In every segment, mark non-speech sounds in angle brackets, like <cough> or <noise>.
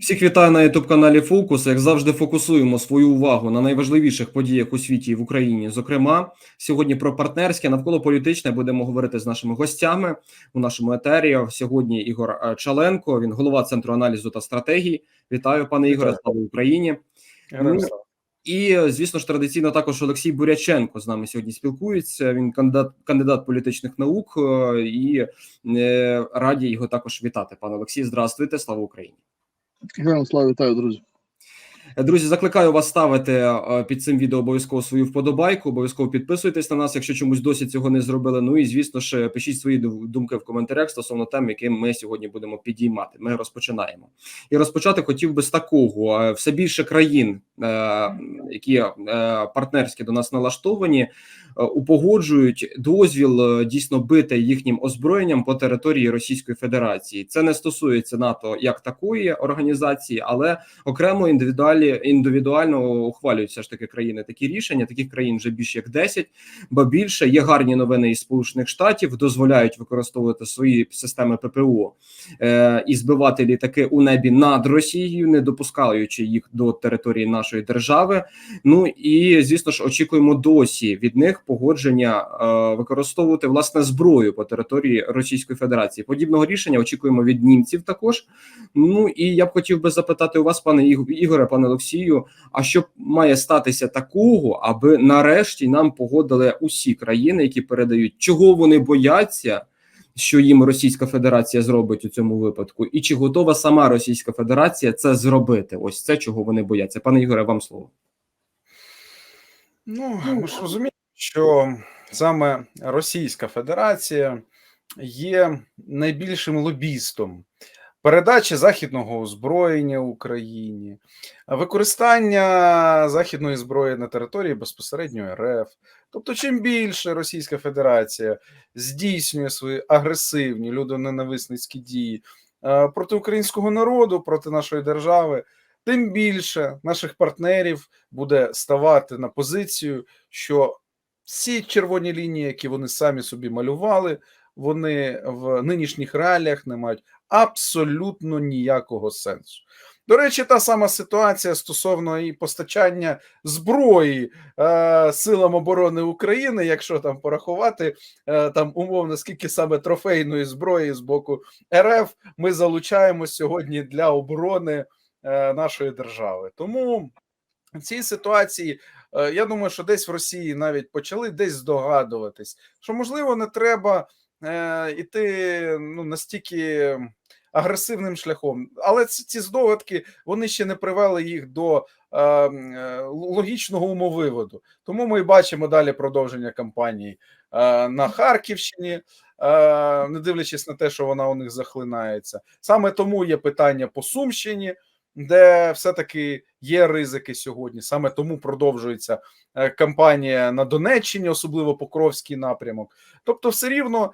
Всіх вітаю на youtube каналі Фокус. Як завжди, фокусуємо свою увагу на найважливіших подіях у світі і в Україні. Зокрема, сьогодні про партнерське навколо політичне будемо говорити з нашими гостями у нашому етері. Сьогодні Ігор е, Чаленко, він голова центру аналізу та стратегії. Вітаю, пане Ігоре. Слава Україні! Ну. І звісно ж, традиційно також Олексій Буряченко з нами сьогодні спілкується. Він кандидат кандидат політичних наук е, і е, раді його також вітати. Пане Олексій, здравствуйте, слава Україні! Героям слава вітаю, друзі. Друзі, закликаю вас ставити е, під цим відео обов'язково свою вподобайку. Обов'язково підписуйтесь на нас, якщо чомусь досі цього не зробили. Ну і звісно ж, пишіть свої думки в коментарях стосовно тем, яким ми сьогодні будемо підіймати. Ми розпочинаємо. І розпочати хотів би з такого: Е, все більше країн, е, які партнерські до нас налаштовані, упогоджують дозвіл дійсно бити їхнім озброєнням по території Російської Федерації. Це не стосується НАТО як такої організації, але окремо індивідуалі індивідуально ухвалюють все ж таки країни такі рішення. Таких країн вже більше як 10, бо більше є гарні новини із Сполучених Штатів, дозволяють використовувати свої системи ППО е, і збивати літаки у небі над Росією, не допускаючи їх до території нашої держави. Ну і звісно ж, очікуємо досі від них погодження е, використовувати власне зброю по території Російської Федерації. Подібного рішення очікуємо від німців також. Ну і я б хотів би запитати у вас, пане Ігоре, пане Олексію, а що має статися такого, аби нарешті нам погодили усі країни, які передають, чого вони бояться, що їм Російська Федерація зробить у цьому випадку, і чи готова сама Російська Федерація це зробити? Ось це чого вони бояться. Пане Ігоре, вам слово. Ну, ми ж розуміємо, що саме Російська Федерація є найбільшим лобістом передачі західного озброєння Україні, використання західної зброї на території безпосередньо РФ. Тобто, чим більше Російська Федерація здійснює свої агресивні людоненависницькі дії е, проти українського народу, проти нашої держави, тим більше наших партнерів буде ставати на позицію, що всі червоні лінії, які вони самі собі малювали, вони в нинішніх реаліях не мають абсолютно ніякого сенсу. До речі, та сама ситуація стосовно і постачання зброї е, силам оборони України, якщо там порахувати е, там умовно скільки саме трофейної зброї з боку РФ ми залучаємо сьогодні для оборони е, нашої держави. Тому в цій ситуації е, я думаю, що десь в Росії навіть почали десь здогадуватись, що можливо не треба е, іти ну настільки агресивним шляхом, але ці, здогадки вони ще не привели їх до е, е, логічного умовиводу. Тому ми бачимо далі продовження кампанії е, на Харківщині. е, Не дивлячись на те, що вона у них захлинається, саме тому є питання по Сумщині, де все-таки є ризики сьогодні. Саме тому продовжується е, кампанія на Донеччині, особливо Покровський напрямок. Тобто, все рівно,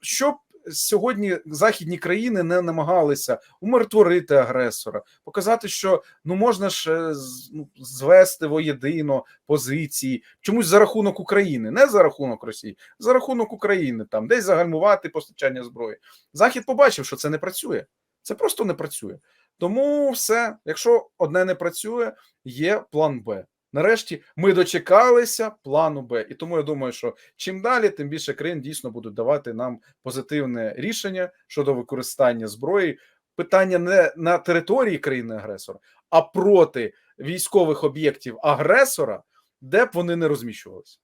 щоб сьогодні західні країни не намагалися умиротворити агресора, показати, що ну можна ж е, ну, звести воєдино позиції чомусь за рахунок України, не за рахунок Росії, за рахунок України, там десь загальмувати постачання зброї. Захід побачив, що це не працює. Це просто не працює. Тому все, якщо одне не працює, є план Б. Нарешті ми дочекалися плану Б. І тому я думаю, що чим далі, тим більше країн дійсно будуть давати нам позитивне рішення щодо використання зброї. Питання не на території країни-агресора, а проти військових об'єктів агресора, де б вони не розміщувалися.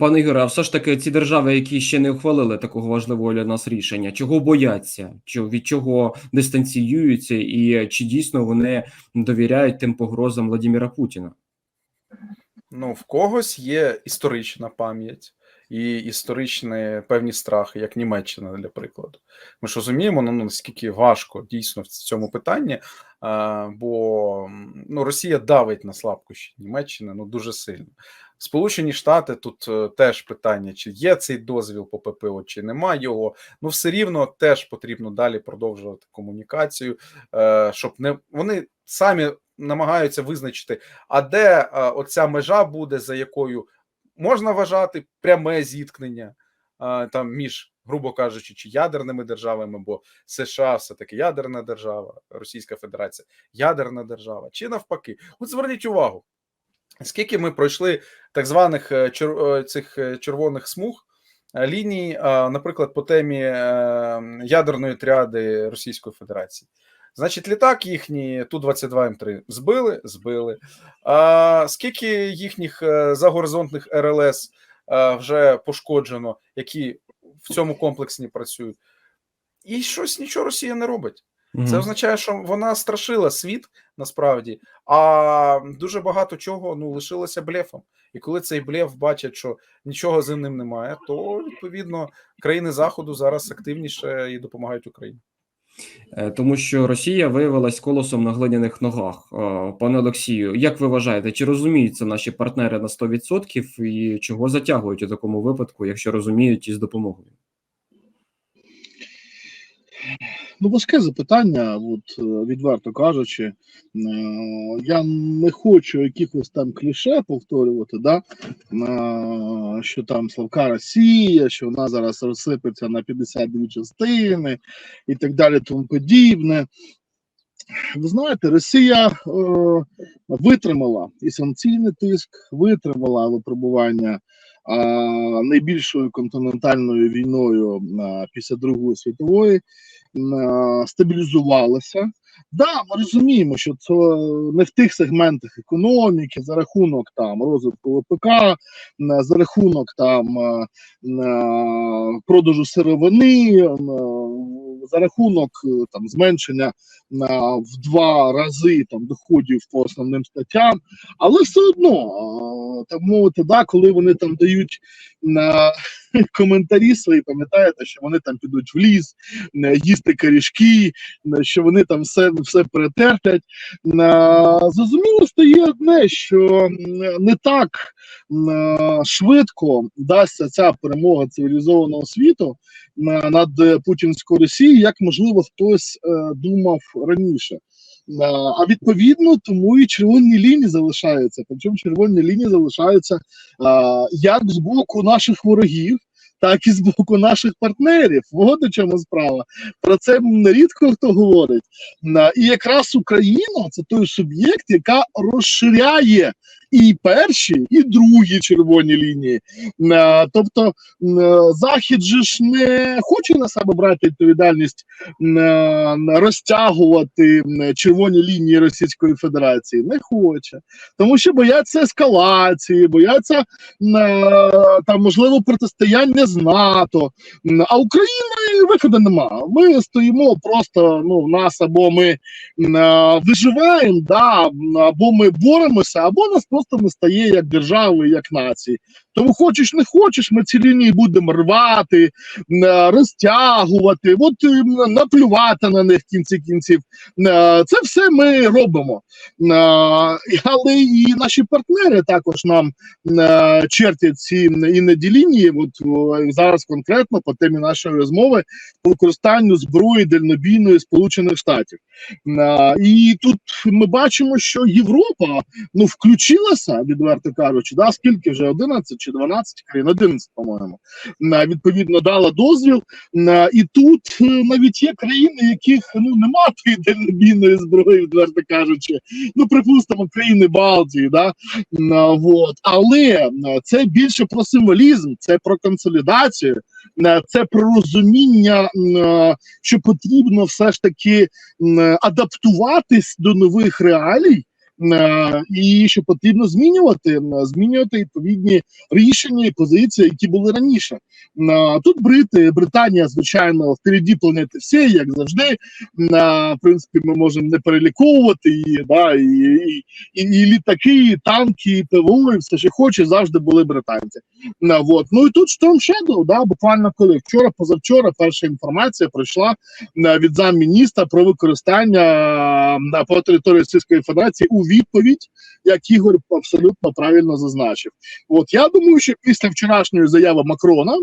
Пане Ігоре, а все ж таки ці держави, які ще не ухвалили такого важливого для нас рішення, чого бояться, від чого дистанціюються, і чи дійсно вони довіряють тим погрозам Владимира Путіна? Ну, в когось є історична пам'ять і історичні певні страхи, як Німеччина, для прикладу. Ми ж розуміємо, ну наскільки важко дійсно в цьому питанні, бо ну, Росія давить на слабкощі Німеччини ну дуже сильно. Сполучені Штати тут е, теж питання: чи є цей дозвіл по ППО, чи нема його. Ну, все рівно теж потрібно далі продовжувати комунікацію, е, щоб не вони самі намагаються визначити, а де е, оця межа буде, за якою можна вважати пряме зіткнення, а, там між, грубо кажучи, чи ядерними державами, бо США все таки ядерна держава, Російська Федерація ядерна держава, чи навпаки. От зверніть увагу, скільки ми пройшли так званих е, е, цих е, червоних смуг. е, Ліній, наприклад, по темі е, ядерної тріади Російської Федерації. Значить, літак їхній Ту-22М3 збили, збили. А скільки їхніх е, загоризонтних РЛС е, вже пошкоджено, які в цьому комплексі працюють? І щось нічого Росія не робить. Це означає, що вона страшила світ насправді, а дуже багато чого ну лишилося блефом. І коли цей блеф бачать, що нічого з ним немає, то відповідно країни заходу зараз активніше і допомагають Україні. Е, Тому що Росія виявилась колосом на глиняних ногах. Е, Пане Олексію, як ви вважаєте, чи розуміють це наші партнери на 100% і чого затягують у такому випадку, якщо розуміють із допомогою? Ну, важке запитання, от е, відверто кажучи, Е, я не хочу якихось там кліше повторювати, да? е, що там Славка Росія, що вона зараз розсипеться на 52 частини і так далі, тому подібне. Ви знаєте, Росія е, витримала і санкційний тиск, витримала випробування а, найбільшою континентальною війною після Другої світової, стабілізувалася. Да, ми розуміємо, що це не в тих сегментах економіки за рахунок там розвитку ВПК, за рахунок там а, а, продажу сировини, за рахунок е, там зменшення в два рази там доходів по основним статтям, але все одно так мовити, да, коли вони там дають на <laughs> коментарі свої, пам'ятаєте, що вони там підуть в ліс, е, їсти корішки, е, що вони там все, все перетерплять. Зрозуміло стає одне, що не так е, швидко дасться ця перемога цивілізованого світу на- над е, путінською Росією, як можливо хтось е, думав раніше. Е, А відповідно, тому і червоні лінії залишаються. Причому червоні лінії залишаються а, як з боку наших ворогів, так і з боку наших партнерів. Вот у чому справа. Про це нерідко хто говорить. Е, І якраз Україна це той суб'єкт, яка розширяє і перші, і другі червоні лінії. Е, Тобто е, Захід же ж не хоче на себе брати відповідальність е, розтягувати червоні лінії Російської Федерації. Не хоче, тому що бояться ескалації, бояться там можливо протистояння з НАТО. А України виходу нема. Ми стоїмо просто. Ну, в нас або ми виживаємо, да, або ми боремося, або нас просто не стає як держави, як нації. Тому хочеш, не хочеш, ми ці лінії будемо рвати, розтягувати, от наплювати на них в кінці кінців. Е, Це все ми робимо. Е, Але і наші партнери також нам е, чертять ці іноді лінії. От зараз конкретно по темі нашої розмови по використанню зброї дальнобійної Сполучених Штатів. Е, І тут ми бачимо, що Європа ну включилася, відверто кажучи, да, скільки вже 11 чи 12 країн, 11, по-моєму, е, відповідно дала дозвіл. Е, І тут е, навіть є країни, яких ну немає тієї дальнобійної зброї, відверто кажучи. Ну, припустимо, країни Балтії, да? Вот. Але це більше про символізм, це про консолідацію, це про розуміння, що потрібно все ж таки адаптуватись до нових реалій. Е, І що потрібно змінювати, змінювати відповідні рішення і позиції, які були раніше. Е, Тут Брити, Британія, звичайно, впереді планети всі, як завжди. Е, В принципі, ми можемо не переліковувати її, да, і, і, і, і літаки, і танки, і ПВО, і все, що хоче, завжди були британці. Вот. Ну і тут Storm Shadow, да, буквально коли вчора, позавчора, перша інформація прийшла е, від замміністра про використання е, по території Російської Федерації у відповідь, як Ігор абсолютно правильно зазначив. От я думаю, що після вчорашньої заяви Макрона.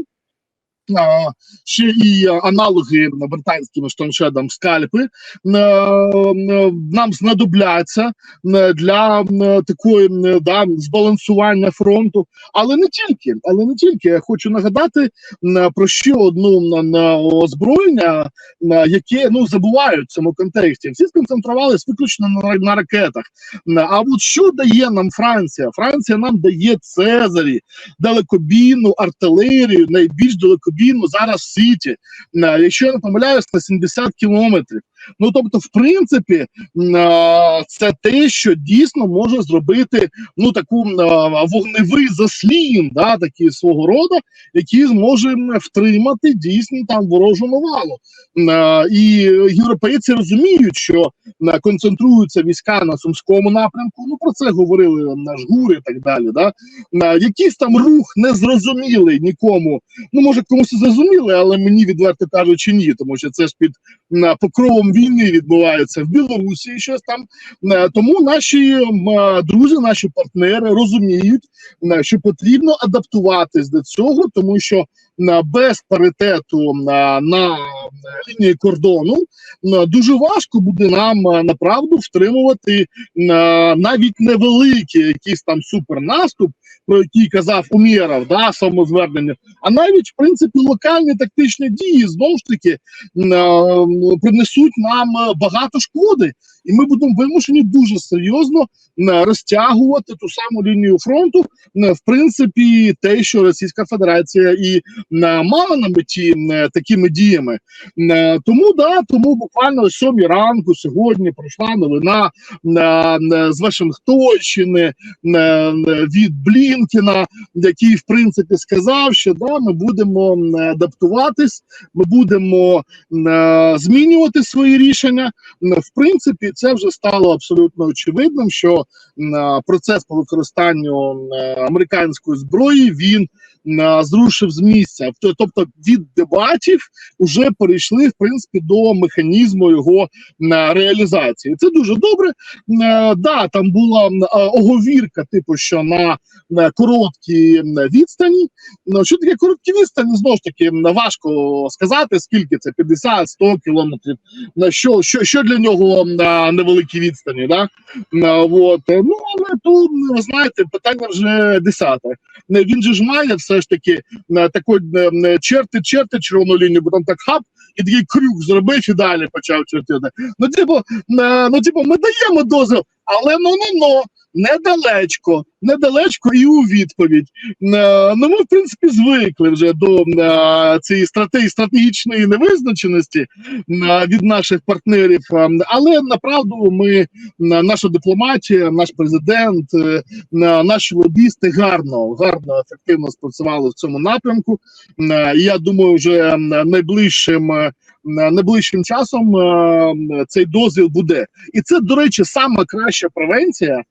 Ще і аналоги британським штормшедам скальпи е, е, нам знадобляться е, для е, такої е, да, збалансування фронту. Але не тільки, але не тільки. Я хочу нагадати е, про ще одну е, озброєння, е, яке ну забувають в цьому контексті. Всі сконцентрувалися виключно на, на ракетах. Е, А от що дає нам Франція? Франція нам дає Цезарі, далекобійну артилерію, найбільш далекобійну зараз в світі. Е, Якщо я не помиляюсь, на 70 кілометрів. Ну тобто, в принципі, це те, що дійсно може зробити ну таку вогневий заслін, да, такий свого роду, який зможе втримати дійсно там ворожу навалу. І європейці розуміють, що концентруються війська на сумському напрямку. Ну про це говорили наш гур і так далі. Да? Якийсь там рух незрозумілий нікому. Ну може комусь і зрозумілий, але мені відверто кажучи, ні, тому що це ж під покровом війни відбувається в Білорусі. Щось там Е, тому наші е, друзі, наші партнери розуміють, е, що потрібно адаптуватись до цього, тому що е, без паритету на лінії кордону дуже важко буде нам е, направду втримувати е, навіть невеликий якийсь там супернаступ, про який казав Умєров, да, самозвернення, а навіть в принципі локальні тактичні дії знову ж таки е, принесуть нам багато шкоди, і ми будемо вимушені дуже серйозно е, розтягувати ту саму лінію фронту. е, В принципі, те, що Російська Федерація і е, мала на меті такими діями. Тому да, тому буквально сьомій ранку сьогодні пройшла новина з Вашингтонщини від Блінкіна, який в принципі сказав, що да, ми будемо адаптуватись, ми будемо змінювати свої рішення. В принципі, це вже стало абсолютно очевидним, що процес по використанню американської зброї він зрушив з місця. Тобто від дебатів вже перейшли в принципі до механізму його е, реалізації. Це дуже добре. Е, Да, там була е, оговірка, типу, що на короткій відстані. Ну, що таке короткі відстані? Знову ж таки, важко сказати, скільки це 50-100 кілометрів. На що, що, що для нього на невеликій відстані? Да? От. Ну, але то, ви знаєте, питання вже десяте. Він же ж має все ж таки такої е, черти, черти червону лінію, бо там так хап, і такий крюк зробив і далі почав чертити. Ну, типу, е, ну, типу, ми даємо дозвіл, але ну ну ну недалечко, недалечко і у відповідь. Е, Ну, ми, в принципі, звикли вже до е, цієї стратегічної невизначеності е, від наших партнерів. Але направду ми, наша дипломатія, наш президент, наші лобісти гарно, гарно ефективно спрацювали в цьому напрямку. Я думаю, вже найближчим. Найближчим часом цей дозвіл буде, і це, до речі, сама краща превенція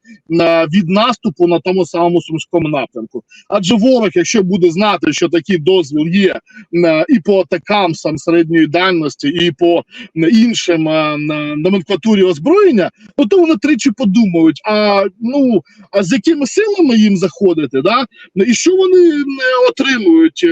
від наступу на тому самому сумському напрямку. Адже ворог, якщо буде знати, що такий дозвіл є е, і по атакам сам середньої дальності, і по е, іншим е, номенклатурі озброєння, ну, то вони тричі подумають: а ну а з якими силами їм заходити, да і що вони отримують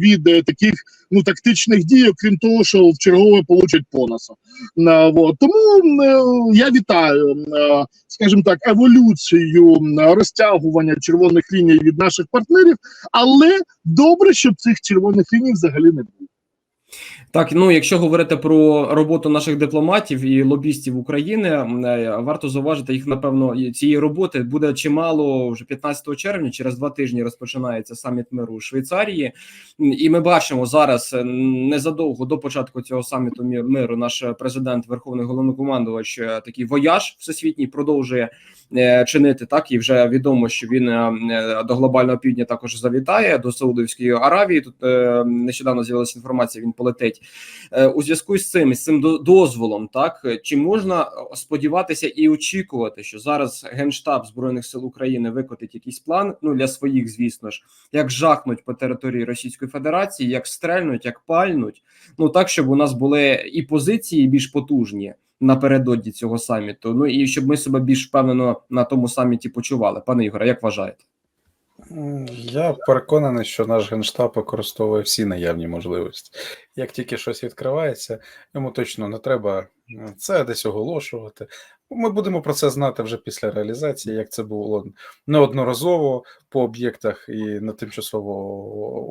від таких ну тактичних дій, окрім того, що в чергове получать понаса. Е, вот. Тому е, я вітаю, е, скажімо так, еволюцію розтягування червоних ліній від наших партнерів, але добре, щоб цих червоних ліній взагалі не було. Так, ну якщо говорити про роботу наших дипломатів і лобістів України, е, варто зауважити їх. Напевно, цієї роботи буде чимало вже 15 червня. Через два тижні розпочинається саміт миру у Швейцарії, і ми бачимо зараз е, незадовго до початку цього саміту миру. Наш президент, верховний головнокомандувач, е, такий вояж всесвітній продовжує чинити. Так і вже відомо, що він до глобального півдня також завітає до Саудовської Аравії. Тут нещодавно з'явилася інформація. Він полетить Е, у зв'язку з цим з цим до- дозволом. Так чи можна е, сподіватися і очікувати, що зараз генштаб збройних сил України викотить якийсь план? Ну для своїх, звісно ж, як жахнуть по території Російської Федерації, як стрельнуть, як пальнуть. Ну так, щоб у нас були і позиції більш потужні напередодні цього саміту. Ну і щоб ми себе більш впевнено на тому саміті почували. Пане Ігоре, як вважаєте? Я переконаний, що наш генштаб використовує всі наявні можливості. Як тільки щось відкривається, йому точно не треба е, це десь оголошувати. Ми будемо про це знати вже після реалізації, як це було неодноразово по об'єктах і на тимчасово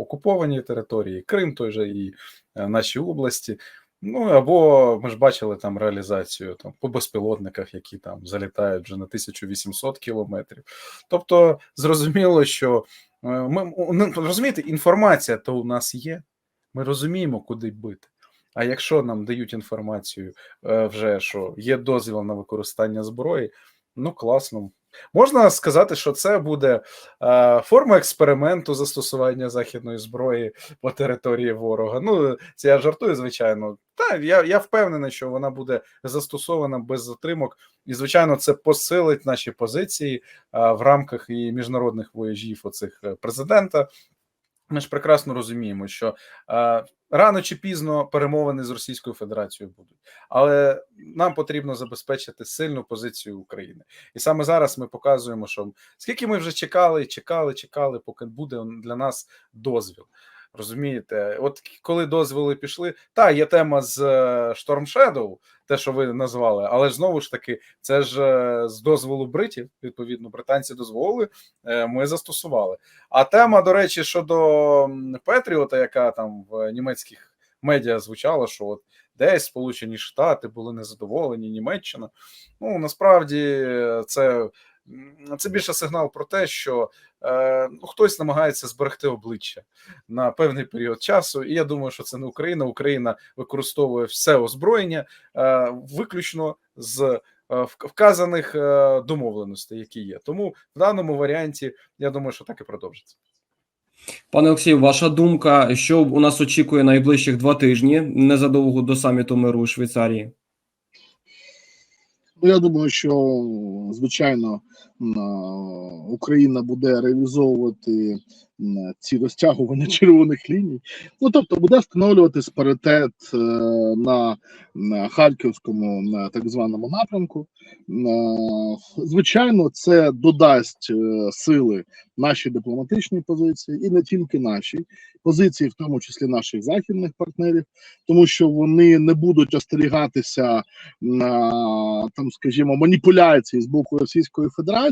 окупованій території, Крим той же і е, наші області. Ну або ми ж бачили там реалізацію там по безпілотниках, які там залітають вже на 1800 кілометрів. Тобто, зрозуміло, що е, ми ну, розумієте, інформація то у нас є. Ми розуміємо, куди бити. А якщо нам дають інформацію е, вже, що є дозвіл на використання зброї, ну класно. Можна сказати, що це буде е, форма експерименту застосування західної зброї по території ворога. Ну, це я жартую, звичайно. Та я, я впевнений, що вона буде застосована без затримок, і звичайно, це посилить наші позиції е, в рамках і міжнародних вояжів оцих е, президента. Ми ж прекрасно розуміємо, що е, рано чи пізно перемовини з Російською Федерацією будуть, але нам потрібно забезпечити сильну позицію України. І саме зараз ми показуємо, що скільки ми вже чекали, чекали, чекали, поки буде для нас дозвіл. Розумієте, от коли дозволи пішли, та є тема з е, Storm Shadow, те, що ви назвали, але ж знову ж таки, це ж е, з дозволу бритів. Відповідно, британці дозволили, е, ми застосували. А тема, до речі, щодо Петріота, яка там в німецьких медіа звучала, що от десь Сполучені Штати були незадоволені, Німеччина. Ну насправді це, це більше сигнал про те, що е, ну, хтось намагається зберегти обличчя на певний період часу. І я думаю, що це не Україна. Україна використовує все озброєння е, виключно з е, вказаних домовленостей, які є. Тому в даному варіанті я думаю, що так і продовжиться. Пане Олексію, ваша думка, що у нас очікує найближчих два тижні незадовго до саміту миру у Швейцарії? Ну, я думаю, що звичайно Україна буде реалізовувати ці розтягування <laughs> червоних ліній. Ну тобто буде встановлюватись паритет е, на, харківському так званому напрямку. Звичайно, це додасть е, сили нашій дипломатичній позиції, і не тільки нашій позиції, в тому числі наших західних партнерів, тому що вони не будуть остерігатися там, скажімо, маніпуляції з боку Російської Федерації,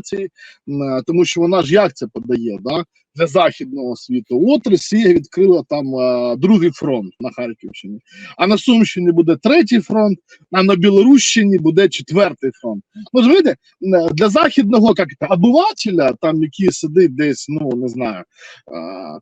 м, тому що вона ж як це подає да? для західного світу. От Росія відкрила там е, другий фронт на Харківщині, а на Сумщині буде третій фронт, а на Білорущині буде четвертий фронт. Ну, Розумієте, м, для західного як це, обивателя, там який сидить десь, ну не знаю, е,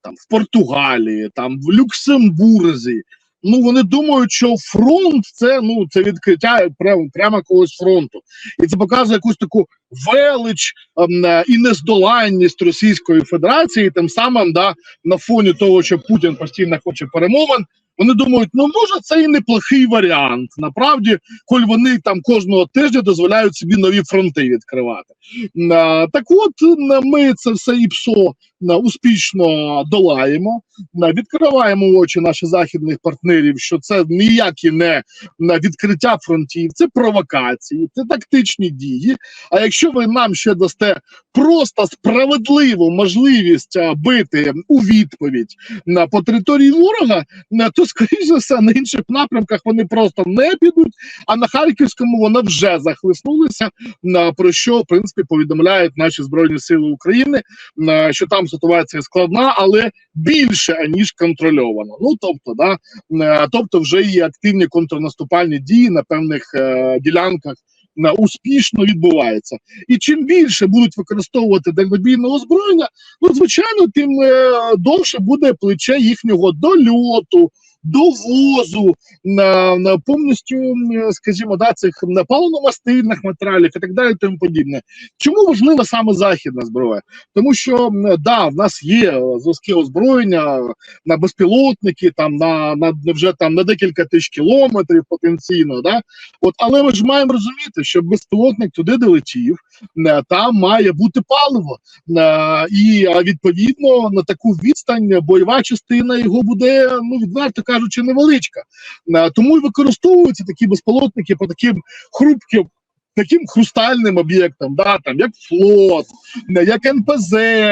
там в Португалії, там в Люксембурзі. Ну вони думають, що фронт це ну це відкриття прямо прямо когось фронту, і це показує якусь таку велич ем, е, і нездоланність Російської Федерації. Тим самим да на фоні того, що Путін постійно хоче перемовин. Вони думають, ну може це і неплохий варіант. Направді, коль вони там кожного тижня дозволяють собі нові фронти відкривати. Е, Так, от ми це все ІПСО е, успішно долаємо. Відкриваємо очі наших західних партнерів, що це ніякі не відкриття фронтів, це провокації, це тактичні дії. А якщо ви нам ще дасте просто справедливу можливість бити у відповідь на по території ворога, то скоріш за все на інших напрямках вони просто не підуть. А на харківському вони вже захлиснулися. на про що в принципі повідомляють наші збройні сили України, що там ситуація складна, але більше аніж контрольовано. Ну тобто, да, е, тобто, вже є активні контрнаступальні дії на певних е, ділянках. На успішно відбувається, і чим більше будуть використовувати дальнобійне озброєння, ну звичайно, тим е, довше буде плече їхнього дольоту, довозу на, на повністю, скажімо, да, цих паливно-мастильних матеріалів і так далі, тому подібне. Чому важлива саме західна зброя? Тому що да, в нас є е, зразки озброєння на безпілотники, там на, на вже там на декілька тисяч кілометрів потенційно. Да? От, але ми ж маємо розуміти, що безпілотник туди долетів, е, там має бути паливо. Е, І відповідно на таку відстань бойова частина його буде, ну відверто кажучи, невеличка. Е, Тому і використовуються такі безпілотники по таким хрупким таким хрустальним об'єктам, да, там, як флот, як НПЗ,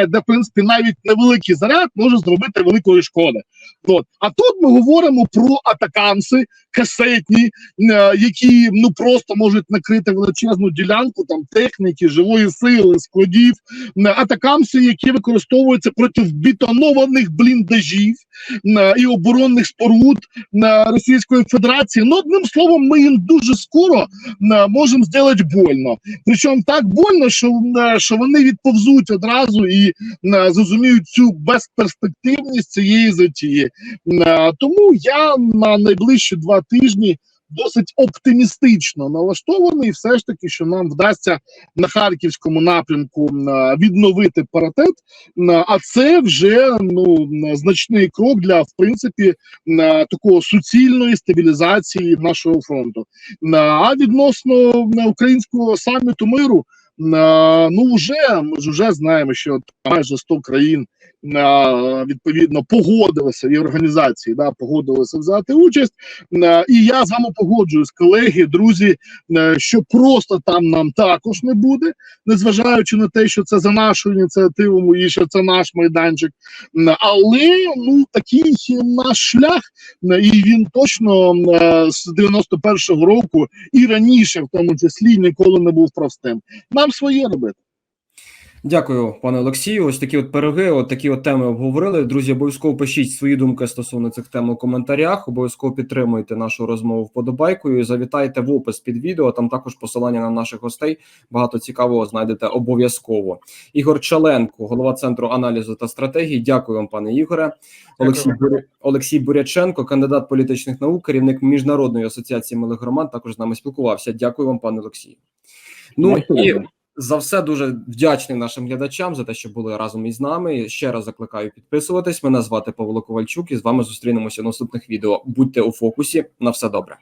де, в принципі, навіть невеликий заряд може зробити великої шкоди. От. А тут ми говоримо про атакамси касетні, е, які ну просто можуть накрити величезну ділянку там техніки, живої сили, складів, е, атакамси, які використовуються проти бетонованих бліндажів е, і оборонних споруд Російської Федерації. Ну, одним словом, ми їм дуже скоро е, можемо зробити больно. Причому так больно, що, е, що вони відповзуть одразу і е, зрозуміють цю безперспективність цієї затії. Тому я на найближчі два тижні досить оптимістично налаштований, все ж таки, що нам вдасться на харківському напрямку відновити паритет. Е, А це вже ну значний крок для в принципі такого суцільної стабілізації нашого фронту. А відносно українського саміту миру. Ну, вже ми ж вже знаємо, що майже 100 країн відповідно погодилися і організації, да, погодилися взяти участь. Е, І я з вами погоджуюсь, колеги, друзі, е, що просто там нам також не буде, незважаючи на те, що це за нашу ініціативу і що це наш майданчик. Але ну такий наш шлях, е, і він точно з 91-го року і раніше, в тому числі, ніколи не був простим. Нам своє робити. Дякую, пане Олексію. Ось такі от пироги, от такі от теми обговорили. Друзі, обов'язково пишіть свої думки стосовно цих тем у коментарях. Обов'язково підтримуйте нашу розмову вподобайкою. Завітайте в опис під відео. Там також посилання на наших гостей. Багато цікавого знайдете обов'язково. Ігор Чаленко, голова центру аналізу та стратегії. Дякую вам, пане Ігоре. Олексій Буря... Олексій Буряченко, кандидат політичних наук, керівник міжнародної асоціації малих громад. Також з нами спілкувався. Дякую вам, пане Олексію. Ну і за все дуже вдячний нашим глядачам за те, що були разом із нами. Ще раз закликаю підписуватись. Мене звати Павло Ковальчук, і з вами зустрінемося в наступних відео. Будьте у фокусі. На все добре.